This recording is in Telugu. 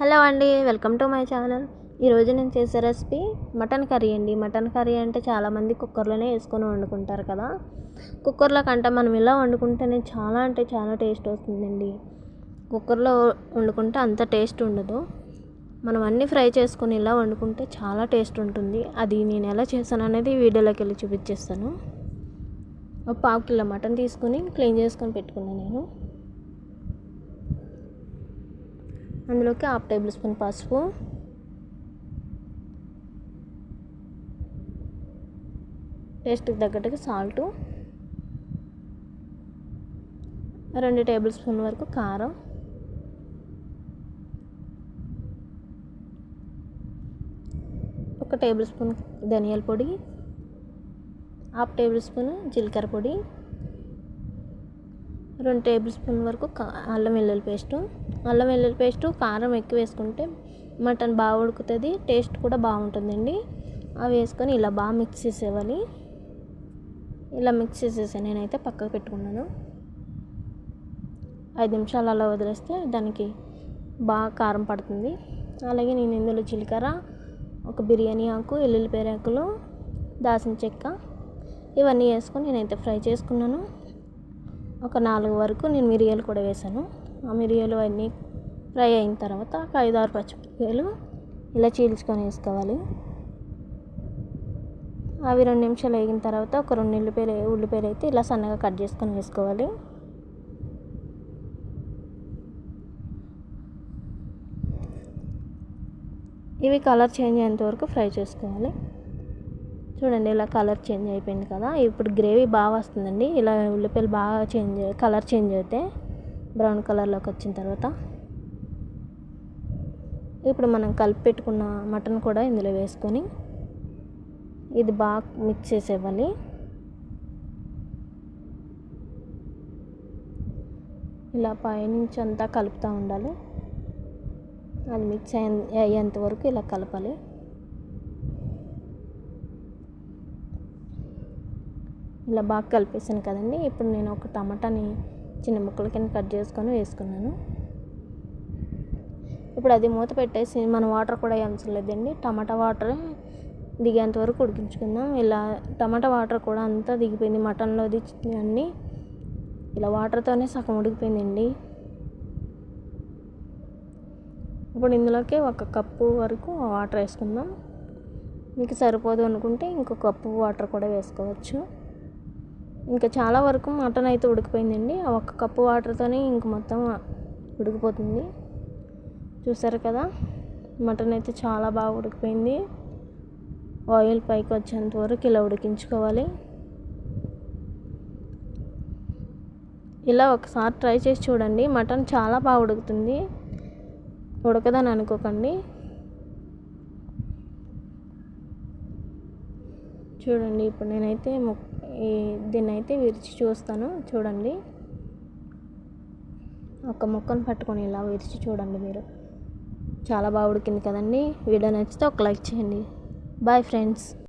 హలో అండి వెల్కమ్ టు మై ఛానల్. ఈరోజు నేను చేసే రెసిపీ మటన్ కర్రీ అండి. మటన్ కర్రీ అంటే చాలామంది కుక్కర్లోనే వేసుకొని వండుకుంటారు కదా. కుక్కర్లో కంటే మనం ఇలా వండుకుంటేనే చాలా అంటే చాలా టేస్ట్ వస్తుందండి. కుక్కర్లో వండుకుంటే అంత టేస్ట్ ఉండదు. మనం అన్నీ ఫ్రై చేసుకొని ఇలా వండుకుంటే చాలా టేస్ట్ ఉంటుంది. అది నేను ఎలా చేశాను అనేది వీడియోలోకి వెళ్ళి చూపించేస్తాను. ఒక పావు కిలో మటన్ తీసుకొని క్లీన్ చేసుకొని పెట్టుకున్నాను నేను. అందులోకి హాఫ్ టేబుల్ స్పూన్ పసుపు. టేస్ట్కి తగ్గట్టుగా సాల్టు. రెండు టేబుల్ స్పూన్ వరకు కారం. ఒక టేబుల్ స్పూన్ ధనియాల పొడి. హాఫ్ టేబుల్ స్పూన్ జీలకర్ర పొడి. రెండు టేబుల్ స్పూన్ వరకు అల్లం వెల్లుల్లి పేస్టు. అల్లం వెల్లుల్లి పేస్టు కారం ఎక్కువ వేసుకుంటే మటన్ బాగా ఉడుకుతుంది టేస్ట్ కూడా బాగుంటుందండి. అవి వేసుకొని ఇలా బాగా మిక్స్ చేసేవాలి ఇలా మిక్స్ చేసేసి నేనైతే పక్కకు పెట్టుకున్నాను. ఐదు నిమిషాలు అలా వదిలేస్తే దానికి బాగా కారం పడుతుంది. అలాగే నేను ఇందులో జీలకర్ర ఒక బిర్యానీ ఆకు ఎల్లుల్లి పేరాకులు దాసిన చెక్క ఇవన్నీ వేసుకొని నేనైతే ఫ్రై చేసుకున్నాను. ఒక నాలుగు వరకు నేను మిరియాలు కూడా వేసాను. ఆ మిరియాలు అన్నీ ఫ్రై అయిన తర్వాత ఒక ఐదు ఆరు పచ్చిమిరపకాయలు ఇలా చీల్చుకొని వేసుకోవాలి. అవి రెండు నిమిషాలు వేగిన తర్వాత ఒక రెండు ఉల్లిపాయలు ఉల్లిపాయలు అయితే ఇలా సన్నగా కట్ చేసుకొని వేసుకోవాలి. ఇవి కలర్ చేంజ్ అయ్యేంత వరకు ఫ్రై చేసుకోవాలి. చూడండి ఇలా కలర్ చేంజ్ అయిపోయింది కదా. ఇప్పుడు గ్రేవీ బాగా వస్తుందండి. ఇలా ఉల్లిపాయలు బాగా చేంజ్ కలర్ చేంజ్ అయితే బ్రౌన్ కలర్లోకి వచ్చిన తర్వాత ఇప్పుడు మనం కలిపి పెట్టుకున్న మటన్ కూడా ఇందులో వేసుకొని ఇది బాగా మిక్స్ చేసేవ్వాలి. ఇలా పైనుంచి అంతా కలుపుతూ ఉండాలి. అది మిక్స్ అయ్యేంత వరకు ఇలా కలపాలి. ఇలా బాగా కలిపేసాను కదండి. ఇప్పుడు నేను ఒక టమాటాని చిన్న ముక్కల కింద కట్ చేసుకొని వేసుకున్నాను. ఇప్పుడు అది మూత పెట్టేసి మన వాటర్ కూడా అవసరం లేదండి. టమాటా వాటర్ దిగేంత వరకు ఉడికించుకుందాం. ఇలా టమాటా వాటర్ కూడా అంతా దిగిపోయింది. మటన్లోది అన్నీ ఇలా వాటర్తోనే సగం ఉడికిపోయిందండి. ఇప్పుడు ఇందులోకి ఒక కప్పు వరకు వాటర్ వేసుకుందాం. మీకు సరిపోదు అనుకుంటే ఇంకొక కప్పు వాటర్ కూడా వేసుకోవచ్చు. ఇంకా చాలా వరకు మటన్ అయితే ఉడికిపోయిందండి. ఆ ఒక్క కప్పు వాటర్తోనే ఇంక మొత్తం ఉడికిపోతుంది. చూసారు కదా? మటన్ అయితే చాలా బాగా ఉడికిపోయింది. ఆయిల్ పైకి వచ్చేంత వరకు ఇలా ఉడికించుకోవాలి. ఇలా ఒకసారి ట్రై చేసి చూడండి. మటన్ చాలా బాగా ఉడుకుతుంది. ఉడకదని అనుకోకండి. చూడండి ఇప్పుడు నేనైతే దీన్ని అయితే విరిచి చూస్తాను చూడండి. ఒక ముక్కను పట్టుకొని ఇలా విరిచి చూడండి మీరు. చాలా బాగా ఉడికింది కదండి. వీడియో నచ్చితే ఒక లైక్ చేయండి. Bye friends.